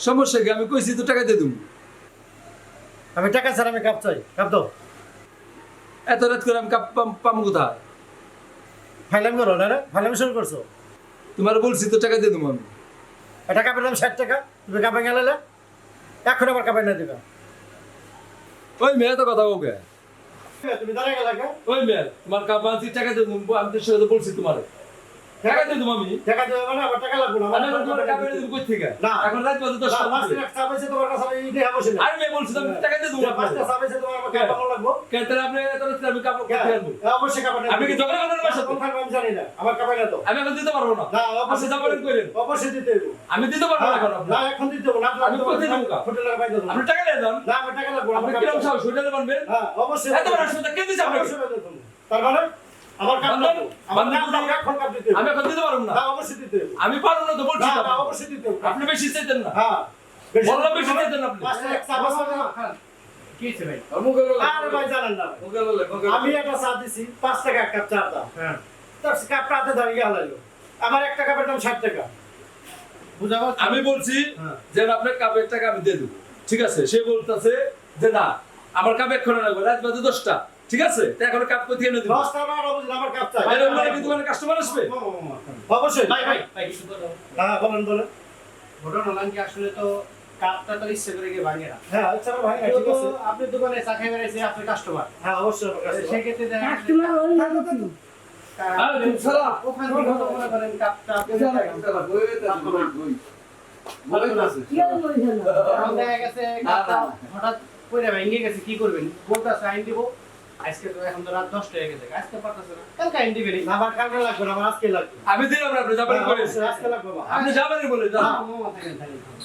সমস্যা কি? আমি কইছি তো টাকা দিয়ে দেবো আমি টাকা ছাড়া আমি কাপ চাই। কাপ দাও। এত রাত করে আমি কাপ পাম- পাম কোথায়? ফাইলাম করো না রে ফাইলাম শুরু করছ? তোমার বলছি তো টাকা দিয়ে দেবো আমি। এটা কাপের দাম ষাট টাকা তুমি কাপে গেলে এখন আমার কাপে না দিবা। ওই মেয়ে তো কথা বলবে। তুমি দাঁড়িয়ে গেলে কে? ওই মেয়ে তোমার কাপ আনছি টাকা দিয়ে দেবো আমি তো সেটা বলছি তোমার। টাকা দিয়ে দেবো আমি। টাকা দেবে মানে আমার টাকা লাগবে না আমি আমার তোমার টাকা দিতে- দেবো থেকে না। এখন রাত বাজে দশটা না, বাজে। পাঁচটা টাকা চাপ আছে তোমার কাছে আমি দেয়া। আমি মেয়ে তো আমি টাকা দিয়ে দেবো। তোমার আমার কাপ ভাঙা লাগবো। কেন তাহলে আপনি এত রাত আমি কাপ হ্যাঁ, আনব? অবশ্যই কাপে না আমি কি দিতে- ঝগড়া করব আমার সাথে? আমি জানি না আমার কাপে না দাও আমি এখন দিতে পারব না। না অবশ্যই যাবেন করেন। অবশ্যই দিতে হবে আমি দিতে পারব না এখন না এখন দিতে হবে না আমি কোথায় দেবো? হোটেল পাই দেবো আপনি টাকা দিয়ে দেন। না আমার টাকা লাগবে আপনি সাহস? হোটেলে বানবেন হ্যাঁ অবশ্যই। এত বড় কে দিছে আপনাকে? দেবো। তার মানে? আমার। আমি এখন দিতে পারব না। না অবশ্যই দিতে আমি পারব না তো বলছি। অবশ্যই দিতে আপনি বেশি চাইতেন না। হ্যাঁ বললাম বেশি। আপনি। আমি একটা চা দিছি পাঁচ টাকা এক কাপ চা দাম তার কাপটা হাতে গেল আমার ষাট টাকা। বুঝা আমি বলছি হ্যাঁ। যে আপনার কাপের টাকা আমি দিয়ে দেবো। ঠিক আছে? সে বলতেছে যে না আমার কাপ এক্ষণে লাগবে রাত বাজে দশটা। ঠিক আছে? তো এখন কাপ কোথায় এনে দিব? আমার কাপ চাই। মানে কি দোকানে কাস্টমার আসবে? অবশ্যই। ভাই ভাই ভাই কিছু বলো। হ্যাঁ বলেন বলেন। ঘটনা হলাম কি আসলে তো কাপটা তো ইচ্ছে করে গিয়ে ভাঙে না? হ্যাঁ আচ্ছা ভাই ঠিক আছে। আপনি দোকানে চা খাই বেড়াইছে আপনার কাস্টমার হ্যাঁ অবশ্যই। সেক্ষেত্রে দেখা কাস্টমার সারা। ওখান মনে করেন কাপটা আপনি আর হঠাৎ পড়ে ভেঙে গেছে কি করবেন? বলতেছে আইন দিব। আজকে তো এখন তো রাত হয়ে গেছে আজকে পারতেছে না। কালকে আইন দিবেন। না, কালকে লাগবে না আজকে লাগবে। আমি দিলাম না আপনি যাবেন হ্যাঁ, করে আজকে লাগবে আমার। আপনি যাবেন বলে যান।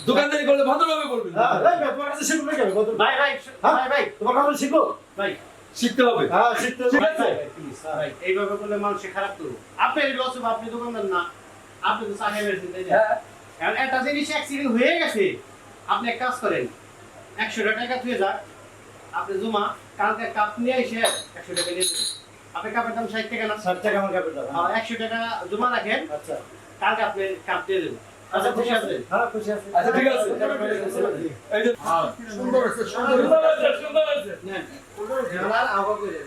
দোকানদারি করলে ভদ্রভাবে করবেন হ্যাঁ, ভাই, তোমার কাছে শিখব নাকি আমি? ভাই ভাই হ্যাঁ? ভাই ভাই তোমার কাছে শিখব? ভাই। শিখতে হবে। হ্যাঁ শিখতে হবে। ভাই, এইভাবে করলে মানুষ খারাপ করব। আপনি লস হবে আপনি দোকানদার না। আপনি তো হ্যাঁ। কারণ একটা জিনিস অ্যাক্সিডেন্ট হয়ে গেছে। আপনি এক কাজ করেন একশো টাকা তুই যাক আপনি জুমা কালকে কাপ নিয়ে এসে একশো টাকা নিয়ে আপনি কাপের দাম ষাট টাকা না? ষাট টাকা আমার কাপের দাম, হ্যাঁ। একশো টাকা জমা রাখেন আচ্ছা। কালকে আপনি কাপ দিয়ে দেবেন। আচ্ছা খুশি আছে হ্যাঁ খুশি আছে। আচ্ছা ঠিক আছে। এই যে সুন্দর আছে সুন্দর আছে সুন্দর আছে না নেন ঝালার আহ্বান করে